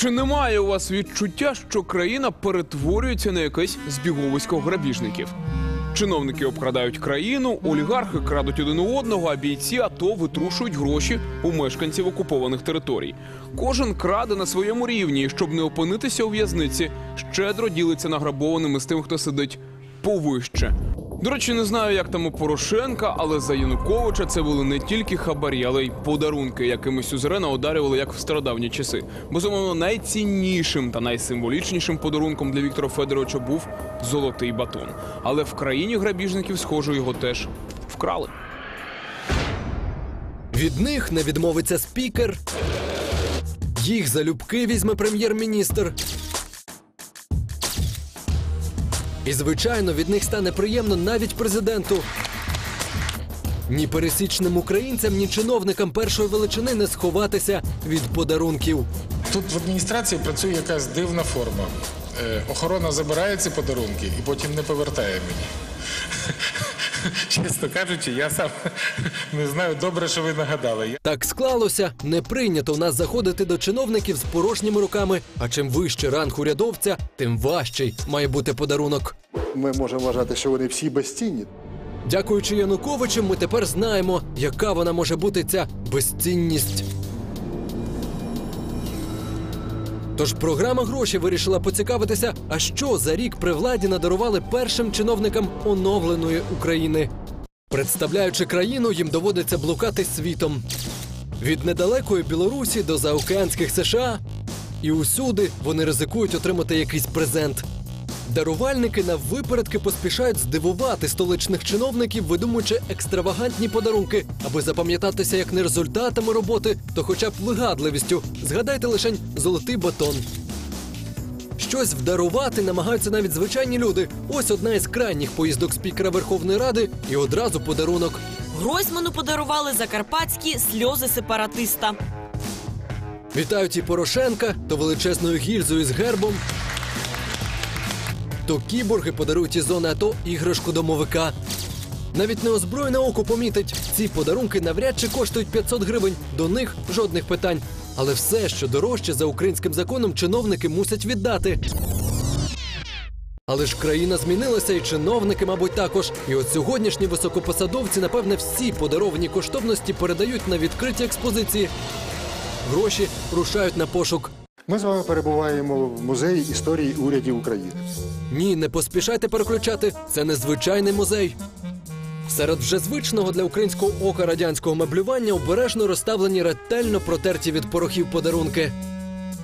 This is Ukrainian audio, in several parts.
Чи немає у вас відчуття, що країна перетворюється на якесь збіговисько грабіжників? Чиновники обкрадають країну, олігархи крадуть один у одного, а бійці АТО витрушують гроші у мешканців окупованих територій. Кожен краде на своєму рівні, і щоб не опинитися у в'язниці, щедро ділиться награбованими з тим, хто сидить повище. До речі, не знаю, як там у Порошенка, але за Януковича це були не тільки хабарі, але й подарунки, якими сюзерена одарювали як в стародавні часи. Безумовно, найціннішим та найсимволічнішим подарунком для Віктора Федоровича був золотий батон. Але в країні грабіжників, схоже, його теж вкрали. Від них не відмовиться спікер. Їх залюбки візьме прем'єр-міністр. І, звичайно, від них стане приємно навіть президенту. Ні пересічним українцям, ні чиновникам першої величини не сховатися від подарунків. Тут в адміністрації працює якась дивна форма. Е, Охорона забирає ці подарунки і потім не повертає мені. Чесно кажучи, я сам не знаю. Добре, що ви нагадали. Так склалося, не прийнято в нас заходити до чиновників з порожніми руками. А чим вище ранг урядовця, тим важчий має бути подарунок. Ми можемо вважати, що вони всі безцінні. Дякуючи Януковичу, ми тепер знаємо, яка вона може бути ця безцінність. Тож програма гроші вирішила поцікавитися, а що за рік при владі надарували першим чиновникам оновленої України. Представляючи країну, їм доводиться блукати світом. Від недалекої Білорусі до заокеанських США. І усюди вони ризикують отримати якийсь презент. Дарувальники на випередки поспішають здивувати столичних чиновників, видумуючи екстравагантні подарунки, аби запам'ятатися як не результатами роботи, то хоча б вигадливістю. Згадайте лишень золотий батон. Щось вдарувати намагаються навіть звичайні люди. Ось одна із крайніх поїздок спікера Верховної Ради і одразу подарунок. Гройсману подарували закарпатські сльози сепаратиста. Вітають і Порошенка, то величезною гільзою з гербом. То кіборги подарують із зони АТО іграшку домовика. Навіть неозброєне око помітить, ці подарунки навряд чи коштують 500 гривень. До них жодних питань. Але все, що дорожче за українським законом, чиновники мусять віддати. Але ж країна змінилася, і чиновники, мабуть, також. І от сьогоднішні високопосадовці, напевне, всі подаровані коштовності передають на відкриті експозиції. Гроші рушають на пошук. Ми з вами перебуваємо в музеї історії урядів України. Ні, не поспішайте переключати. Це незвичайний музей. Серед вже звичного для українського ока радянського меблювання обережно розставлені ретельно протерті від порохів подарунки.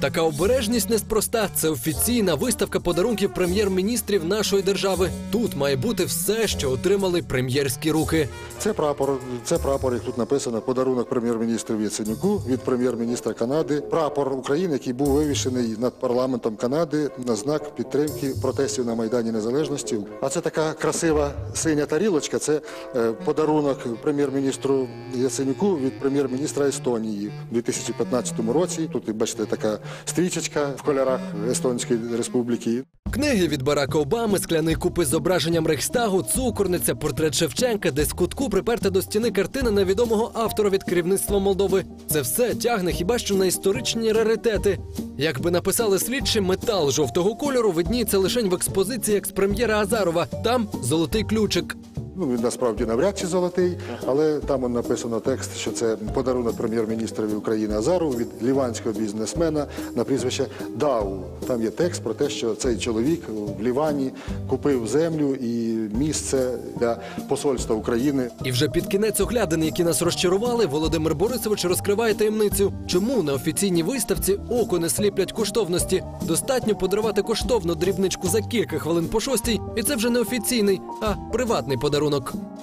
Така обережність неспроста. Це офіційна виставка подарунків прем'єр-міністрів нашої держави. Тут має бути все, що отримали прем'єрські руки. Це прапор, це прапор, як тут написано, подарунок прем'єр-міністру Яценюку від прем'єр-міністра Канади. Прапор України, який був вивішений над парламентом Канади на знак підтримки протестів на Майдані Незалежності. А це така красива синя тарілочка. Це е, подарунок прем'єр-міністру Яценюку від прем'єр-міністра Естонії у 2015 році. Тут, бачите, така стрічечка в кольорах Естонської республіки. Книги від Барака Обами, скляний купи з зображенням Рейхстагу, цукорниця, портрет Шевченка, десь кутку приперта до стіни картина невідомого автора від керівництва Молдови. Це все тягне хіба що на історичні раритети. Як би написали слідчі, метал жовтого кольору видніється лише в експозиції експрем'єра Азарова. Там золотий ключик. Ну, він насправді навряд чи золотий, але там написано текст, що це подарунок прем'єр-міністрові України Азару від ліванського бізнесмена на прізвище Дау. Там є текст про те, що цей чоловік в Лівані купив землю і місце для посольства України. І вже під кінець оглядини, які нас розчарували, Володимир Борисович розкриває таємницю, чому на офіційній виставці око не сліплять коштовності. Достатньо подарувати коштовну дрібничку за кілька хвилин по шостій, і це вже не офіційний, а приватний подарунок.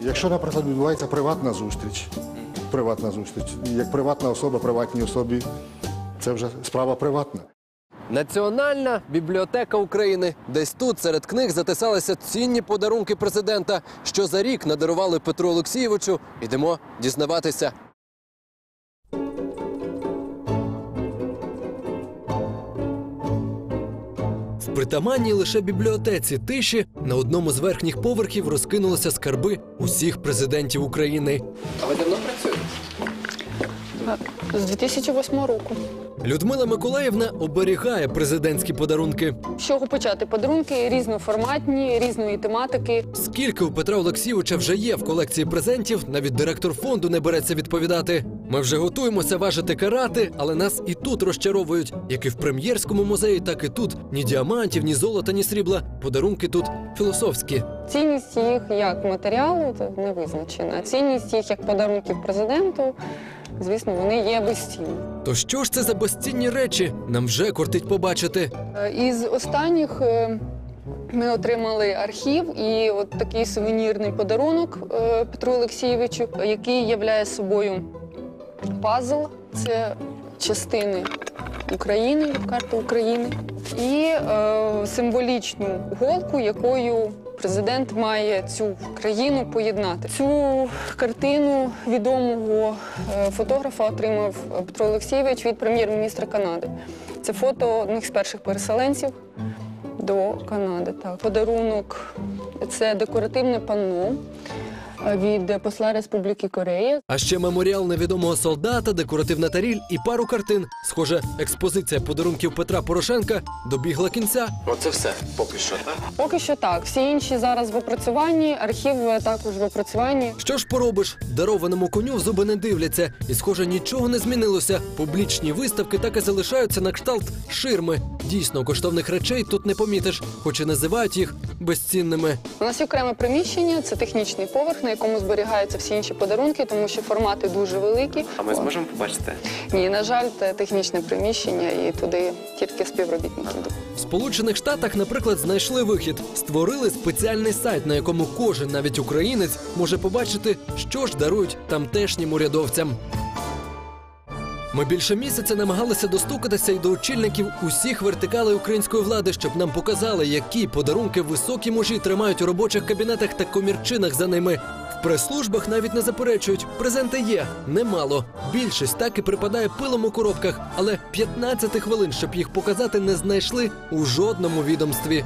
Якщо, наприклад, відбувається приватна зустріч, приватна зустріч, як приватна особа, приватній особі, це вже справа приватна. Національна бібліотека України. Десь тут серед книг затисалися цінні подарунки президента, що за рік надарували Петру Олексійовичу. Ідемо дізнаватися. В притаманній лише бібліотеці тиші на одному з верхніх поверхів розкинулися скарби усіх президентів України. А ви давно? З 2008 року. Людмила Миколаївна оберігає президентські подарунки. З чого почати? Подарунки різноформатні, різної тематики. Скільки у Петра Олексійовича вже є в колекції презентів, навіть директор фонду не береться відповідати. Ми вже готуємося важити карати, але нас і тут розчаровують. Як і в прем'єрському музеї, так і тут ні діамантів, ні золота, ні срібла. Подарунки тут філософські. Цінність їх як матеріалу не визначена. Цінність їх як подарунків президенту, звісно, вони є безцінні. То що ж це за безцінні речі? Нам вже кортить побачити. Е, Із останніх е, ми отримали архів і от такий сувенірний подарунок е, Петру Олексійовичу, який являє собою пазл. Це частини України, карти України, і е, символічну голку, якою президент має цю країну поєднати. Цю картину відомого е, фотографа отримав Петро Олексійович від прем'єр-міністра Канади. Це фото одних з перших переселенців до Канади. Так, подарунок це декоративне панно від посла Республіки Корея. А ще меморіал невідомого солдата, декоративна таріль і пару картин. Схоже, експозиція подарунків Петра Порошенка добігла кінця. Оце все поки що, так? Поки що так. Всі інші зараз в опрацюванні, архів також в опрацюванні. Що ж поробиш? Дарованому коню в зуби не дивляться, і схоже, нічого не змінилося. Публічні виставки так і залишаються на кшталт ширми. Дійсно, коштовних речей тут не помітиш, хоч і називають їх безцінними. У нас є окреме приміщення, це технічний поверх, на якому зберігаються всі інші подарунки, тому що формати дуже великі. А ми зможемо побачити? Ні, на жаль, це технічне приміщення, і туди тільки співробітники йдуть. В Сполучених Штатах, наприклад, знайшли вихід, створили спеціальний сайт, на якому кожен, навіть українець, може побачити, що ж дарують тамтешнім урядовцям. Ми більше місяця намагалися достукатися й до очільників усіх вертикалей української влади, щоб нам показали, які подарунки високі мужі тримають у робочих кабінетах та комірчинах за ними. В прес-службах навіть не заперечують. Презенти є немало. Більшість так і припадає пилом у коробках, але 15 хвилин, щоб їх показати, не знайшли у жодному відомстві.